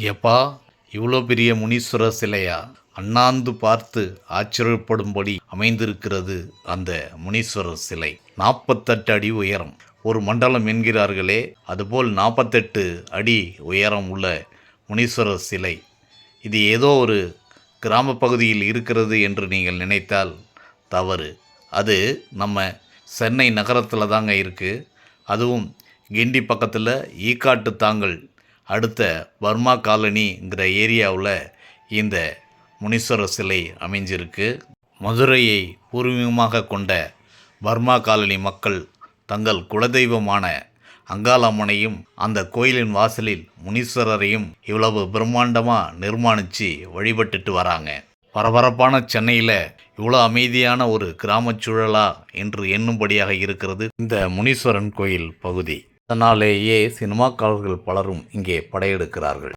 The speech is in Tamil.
எப்பா இவ்வளோ பெரிய முனீஸ்வரர் சிலையா? அண்ணாந்து பார்த்து ஆச்சரியப்படும்படி அமைந்திருக்கிறது அந்த முனீஸ்வரர் சிலை. நாற்பத்தெட்டு அடி உயரம். ஒரு மண்டலம் என்கிறார்களே அதுபோல் நாற்பத்தெட்டு அடி உயரம் உள்ள முனீஸ்வரர் சிலை. இது ஏதோ ஒரு கிராம பகுதியில் இருக்கிறது என்று நீங்கள் நினைத்தால் தவறு. அது நம்ம சென்னை நகரத்தில் தாங்க இருக்குது அதுவும் கிண்டி பக்கத்தில் ஈக்காட்டு தாங்கல் அடுத்த பர்மா காலனிங்கிற ஏரியாவில் இந்த முனீஸ்வரர் சிலை அமைஞ்சிருக்கு. மதுரையை பூர்வீகமாக கொண்ட பர்மா காலனி மக்கள் தங்கள் குலதெய்வமான அங்காளம்மனையும் அந்த கோயிலின் வாசலில் முனீஸ்வரரையும் இவ்வளவு பிரம்மாண்டமாக நிர்மாணித்து வழிபட்டுட்டு வராங்க. பரபரப்பான சென்னையில் இவ்வளோ அமைதியான ஒரு கிராமச் சூழலா என்று எண்ணும்படியாக இருக்கிறது இந்த முனீஸ்வரன் கோயில் பகுதி. அதனாலேயே சினிமாக்காரர்கள் பலரும் இங்கே படையெடுக்கிறார்கள்.